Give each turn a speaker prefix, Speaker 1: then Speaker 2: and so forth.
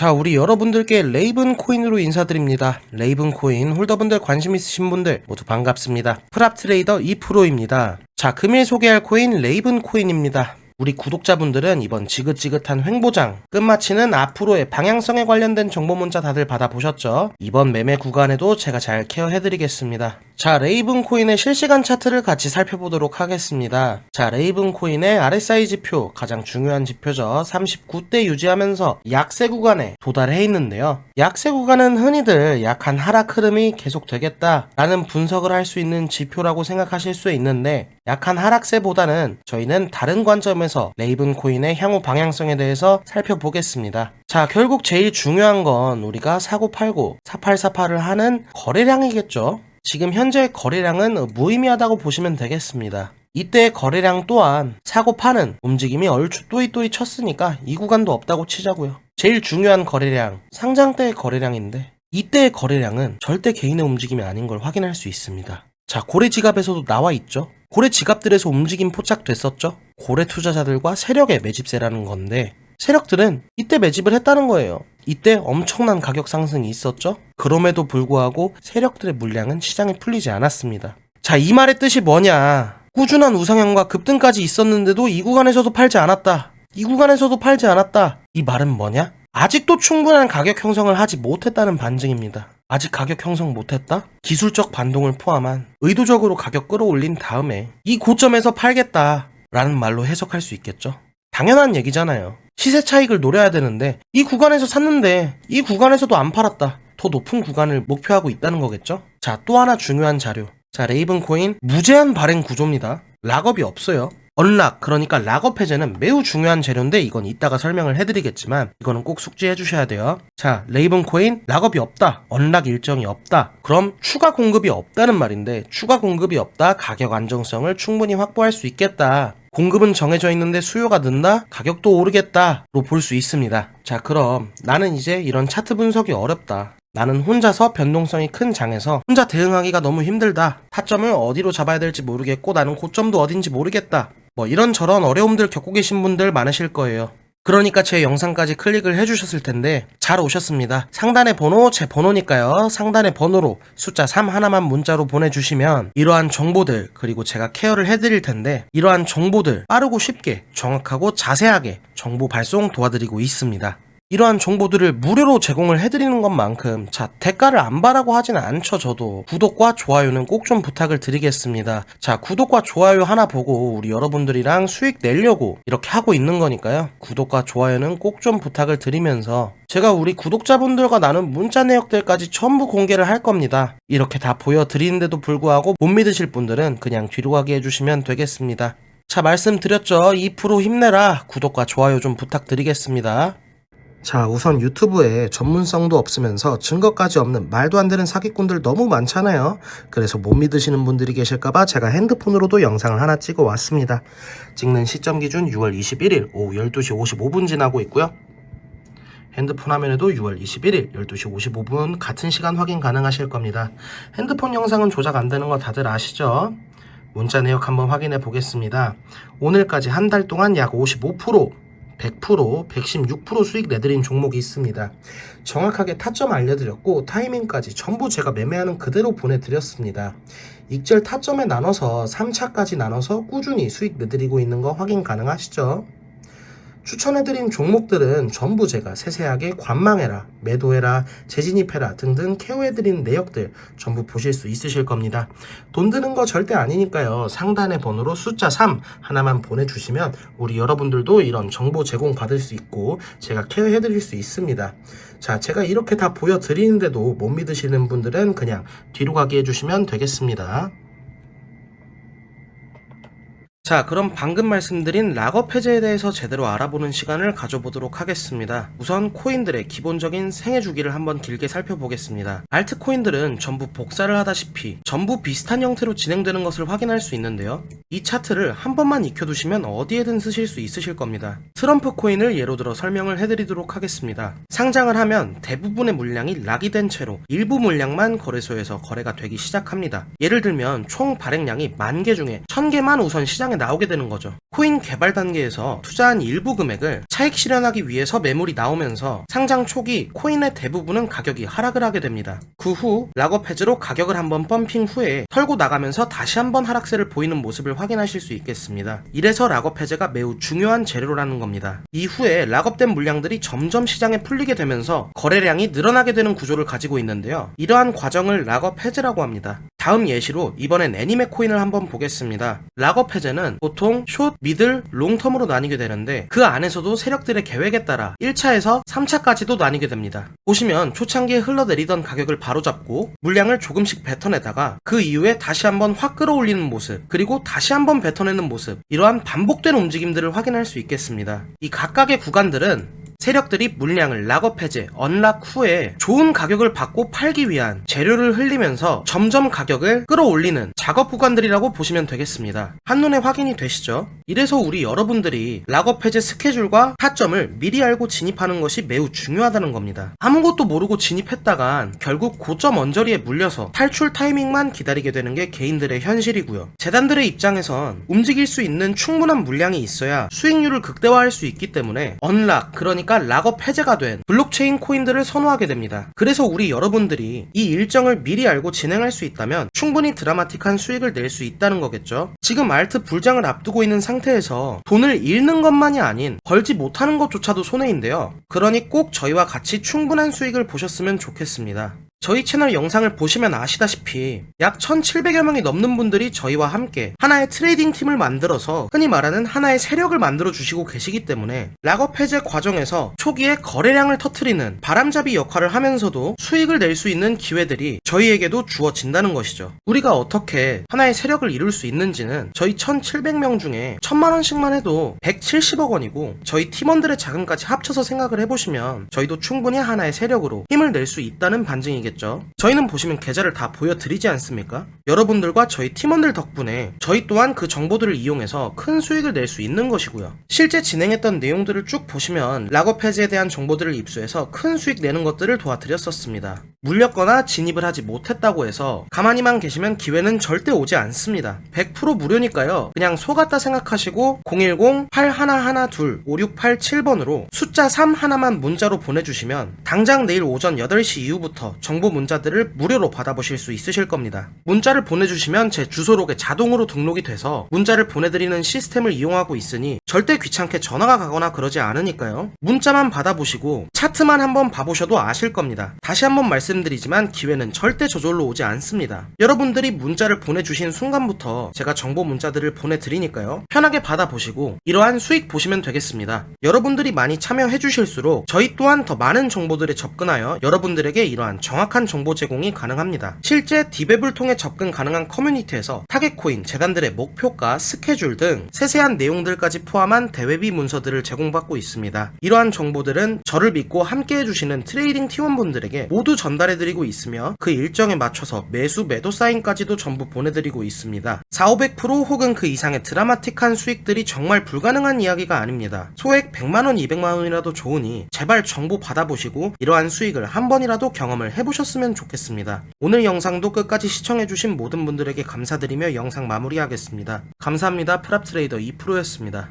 Speaker 1: 자, 우리 여러분들께 레이븐 코인으로 인사드립니다. 레이븐 코인 홀더분들 관심 있으신 분들 모두 반갑습니다. 프랍 트레이더 2%입니다. 자, 금일 소개할 코인 레이븐 코인입니다. 우리 구독자분들은 이번 지긋지긋한 횡보장 끝마치는 앞으로의 방향성에 관련된 정보 문자 다들 받아보셨죠? 이번 매매 구간에도 제가 잘 케어해드리겠습니다. 자, 레이븐 코인의 실시간 차트를 같이 살펴보도록 하겠습니다. 자, 레이븐 코인의 RSI 지표, 가장 중요한 지표죠. 39대 유지하면서 약세 구간에 도달해 있는데요. 약세 구간은 흔히들 약한 하락 흐름이 계속되겠다라는 분석을 할 수 있는 지표라고 생각하실 수 있는데 약한 하락세보다는 저희는 다른 관점에서 레이븐 코인의 향후 방향성에 대해서 살펴보겠습니다. 자, 결국 제일 중요한 건 우리가 사고 팔고 4848을 하는 거래량이겠죠. 지금 현재 거래량은 무의미하다고 보시면 되겠습니다. 이때 거래량 또한 사고 파는 움직임이 얼추 또이또이 쳤으니까 이 구간도 없다고 치자고요. 제일 중요한 거래량, 상장 때의 거래량인데 이때의 거래량은 절대 개인의 움직임이 아닌 걸 확인할 수 있습니다. 자, 고래 지갑에서도 나와 있죠? 고래 지갑들에서 움직임 포착됐었죠? 고래 투자자들과 세력의 매집세라는 건데 세력들은 이때 매집을 했다는 거예요. 이때 엄청난 가격 상승이 있었죠? 그럼에도 불구하고 세력들의 물량은 시장에 풀리지 않았습니다. 자, 이 말의 뜻이 뭐냐? 꾸준한 우상향과 급등까지 있었는데도 이 구간에서도 팔지 않았다. 이 구간에서도 팔지 않았다. 이 말은 뭐냐? 아직도 충분한 가격 형성을 하지 못했다는 반증입니다. 아직 가격 형성 못했다? 기술적 반동을 포함한 의도적으로 가격 끌어올린 다음에 이 고점에서 팔겠다. 라는 말로 해석할 수 있겠죠? 당연한 얘기잖아요. 시세 차익을 노려야 되는데 이 구간에서 샀는데 이 구간에서도 안 팔았다. 더 높은 구간을 목표하고 있다는 거겠죠? 자, 또 하나 중요한 자료. 자, 레이븐 코인 무제한 발행 구조입니다. 락업이 없어요. 언락, 그러니까 락업 해제는 매우 중요한 재료인데 이건 이따가 설명을 해드리겠지만 이거는 꼭 숙지해 주셔야 돼요. 자, 레이븐 코인 락업이 없다. 언락 일정이 없다. 그럼 추가 공급이 없다는 말인데 추가 공급이 없다. 가격 안정성을 충분히 확보할 수 있겠다. 공급은 정해져 있는데 수요가 는다? 가격도 오르겠다로 볼 수 있습니다. 자, 그럼 나는 이제 이런 차트 분석이 어렵다. 나는 혼자서 변동성이 큰 장에서 혼자 대응하기가 너무 힘들다. 타점을 어디로 잡아야 될지 모르겠고 나는 고점도 어딘지 모르겠다. 뭐 이런저런 어려움들 겪고 계신 분들 많으실 거예요. 그러니까 제 영상까지 클릭을 해주셨을 텐데 잘 오셨습니다. 상단의 번호 제 번호니까요. 상단의 번호로 숫자 3 하나만 문자로 보내주시면 이러한 정보들 그리고 제가 케어를 해드릴 텐데 이러한 정보들 빠르고 쉽게 정확하고 자세하게 정보 발송 도와드리고 있습니다. 이러한 정보들을 무료로 제공을 해드리는 것만큼 자 대가를 안 바라고 하지는 않죠 저도. 구독과 좋아요는 꼭 좀 부탁을 드리겠습니다. 자 구독과 좋아요 하나 보고 우리 여러분들이랑 수익 내려고 이렇게 하고 있는 거니까요. 구독과 좋아요는 꼭 좀 부탁을 드리면서 제가 우리 구독자분들과 나눈 문자 내역들까지 전부 공개를 할 겁니다. 이렇게 다 보여드리는데도 불구하고 못 믿으실 분들은 그냥 뒤로 가게 해주시면 되겠습니다. 자 말씀드렸죠. 2% 힘내라. 구독과 좋아요 좀 부탁드리겠습니다 자, 우선 유튜브에 전문성도 없으면서 증거까지 없는 말도 안 되는 사기꾼들 너무 많잖아요. 그래서 못 믿으시는 분들이 계실까봐 제가 핸드폰으로도 영상을 하나 찍어 왔습니다. 찍는 시점 기준 6월 21일 오후 12시 55분 지나고 있고요. 핸드폰 화면에도 6월 21일 12시 55분 같은 시간 확인 가능하실 겁니다. 핸드폰 영상은 조작 안 되는 거 다들 아시죠? 문자 내역 한번 확인해 보겠습니다. 오늘까지 한 달 동안 약 55% 100%, 116% 수익 내드린 종목이 있습니다. 정확하게 타점 알려드렸고 타이밍까지 전부 제가 매매하는 그대로 보내드렸습니다. 익절 타점에 나눠서 3차까지 나눠서 꾸준히 수익 내드리고 있는 거 확인 가능하시죠? 추천해드린 종목들은 전부 제가 세세하게 관망해라, 매도해라, 재진입해라 등등 케어해드린 내역들 전부 보실 수 있으실 겁니다. 돈 드는 거 절대 아니니까요. 상단의 번호로 숫자 3 하나만 보내주시면 우리 여러분들도 이런 정보 제공 받을 수 있고 제가 케어해드릴 수 있습니다. 자, 제가 이렇게 다 보여드리는데도 못 믿으시는 분들은 그냥 뒤로 가게 해주시면 되겠습니다. 자, 그럼 방금 말씀드린 락업 해제에 대해서 제대로 알아보는 시간을 가져보도록 하겠습니다. 우선 코인들의 기본적인 생애 주기를 한번 길게 살펴보겠습니다. 알트코인들은 전부 복사를 하다시피 전부 비슷한 형태로 진행되는 것을 확인할 수 있는데요. 이 차트를 한 번만 익혀두시면 어디에든 쓰실 수 있으실 겁니다. 트럼프 코인을 예로 들어 설명을 해드리도록 하겠습니다. 상장을 하면 대부분의 물량이 락이 된 채로 일부 물량만 거래소에서 거래가 되기 시작합니다. 예를 들면 총 발행량이 만 개 중에 천 개만 우선 시장 시장에 나오게 되는 거죠. 코인 개발 단계에서 투자한 일부 금액을 차익 실현하기 위해서 매물이 나오면서 상장 초기 코인의 대부분은 가격이 하락을 하게 됩니다. 그 후 락업 해즈로 가격을 한번 펌핑 후에 털고 나가면서 다시 한번 하락세를 보이는 모습을 확인하실 수 있겠습니다. 이래서 락업 해제가 매우 중요한 재료라는 겁니다. 이후에 락업된 물량들이 점점 시장에 풀리게 되면서 거래량이 늘어나게 되는 구조를 가지고 있는데요. 이러한 과정을 락업 해제라고 합니다. 다음 예시로 이번엔 애니메 코인을 한번 보겠습니다. 락업 해제는 보통 숏, 미들, 롱텀으로 나뉘게 되는데 그 안에서도 세력들의 계획에 따라 1차에서 3차까지도 나뉘게 됩니다. 보시면 초창기에 흘러내리던 가격을 바로잡고 물량을 조금씩 뱉어내다가 그 이후에 다시 한번 확 끌어올리는 모습 그리고 다시 한번 뱉어내는 모습 이러한 반복된 움직임들을 확인할 수 있겠습니다. 이 각각의 구간들은 세력들이 물량을 락업 해제, 언락 후에 좋은 가격을 받고 팔기 위한 재료를 흘리면서 점점 가격을 끌어올리는 작업 구간들이라고 보시면 되겠습니다. 한눈에 확인이 되시죠? 이래서 우리 여러분들이 락업 해제 스케줄과 타점을 미리 알고 진입하는 것이 매우 중요하다는 겁니다. 아무것도 모르고 진입했다간 결국 고점 언저리에 물려서 탈출 타이밍만 기다리게 되는 게 개인들의 현실이고요. 재단들의 입장에선 움직일 수 있는 충분한 물량이 있어야 수익률을 극대화할 수 있기 때문에 언락, 그러니까 락업 해제가 된 블록체인 코인들을 선호하게 됩니다. 그래서 우리 여러분들이 이 일정을 미리 알고 진행할 수 있다면 충분히 드라마틱한 수익을 낼 수 있다는 거겠죠. 지금 알트 불장을 앞두고 있는 상태에서 돈을 잃는 것만이 아닌 벌지 못하는 것조차도 손해인데요. 그러니 꼭 저희와 같이 충분한 수익을 보셨으면 좋겠습니다. 저희 채널 영상을 보시면 아시다시피 약 1,700여 명이 넘는 분들이 저희와 함께 하나의 트레이딩 팀을 만들어서 흔히 말하는 하나의 세력을 만들어 주시고 계시기 때문에 락업 해제 과정에서 초기에 거래량을 터트리는 바람잡이 역할을 하면서도 수익을 낼 수 있는 기회들이 저희에게도 주어진다는 것이죠. 우리가 어떻게 하나의 세력을 이룰 수 있는지는 저희 1,700명 중에 1,000만 원씩만 해도 170억 원이고 저희 팀원들의 자금까지 합쳐서 생각을 해보시면 저희도 충분히 하나의 세력으로 힘을 낼 수 있다는 반증이겠 죠. 저희는 보시면 계좌를 다 보여드리지 않습니까? 여러분들과 저희 팀원들 덕분에 저희 또한 그 정보들을 이용해서 큰 수익을 낼 수 있는 것이고요. 실제 진행했던 내용들을 쭉 보시면 락업 해제에 대한 정보들을 입수해서 큰 수익 내는 것들을 도와드렸었습니다. 물렸거나 진입을 하지 못했다고 해서 가만히만 계시면 기회는 절대 오지 않습니다. 100% 무료니까요. 그냥 속았다 생각하시고 010-8112-5687번으로 숫자 3 하나만 문자로 보내주시면 당장 내일 오전 8시 이후부터 정보 문자들을 무료로 받아보실 수 있으실 겁니다. 문자를 보내주시면 제 주소록에 자동으로 등록이 돼서 문자를 보내드리는 시스템을 이용하고 있으니 절대 귀찮게 전화가 가거나 그러지 않으니까요. 문자만 받아보시고 차트만 한번 봐보셔도 아실 겁니다. 다시 한번 말씀드리지만 기회는 절대 저절로 오지 않습니다. 여러분들이 문자를 보내주신 순간부터 제가 정보 문자들을 보내드리니까요. 편하게 받아보시고 이러한 수익 보시면 되겠습니다. 여러분들이 많이 참여해 주실수록 저희 또한 더 많은 정보들에 접근하여 여러분들에게 이러한 정확 한 정보 제공이 가능합니다. 실제 디웹을 통해 접근 가능한 커뮤니티에서 타겟 코인, 재단들의 목표가, 스케줄 등 세세한 내용들까지 포함한 대외비 문서들을 제공받고 있습니다. 이러한 정보들은 저를 믿고 함께 해주시는 트레이딩 팀원분들에게 모두 전달해드리고 있으며 그 일정에 맞춰서 매수 매도 사인까지도 전부 보내드리고 있습니다. 4, 500% 혹은 그 이상의 드라마틱한 수익들이 정말 불가능한 이야기가 아닙니다. 소액 100만원, 200만원이라도 좋으니 제발 정보 받아보시고 이러한 수익을 한 번이라도 경험을 해보 셨으면 좋겠습니다. 오늘 영상도 끝까지 시청해주신 모든 분들에게 감사드리며 영상 마무리하겠습니다. 감사합니다. 프랍트레이더 2프로였습니다.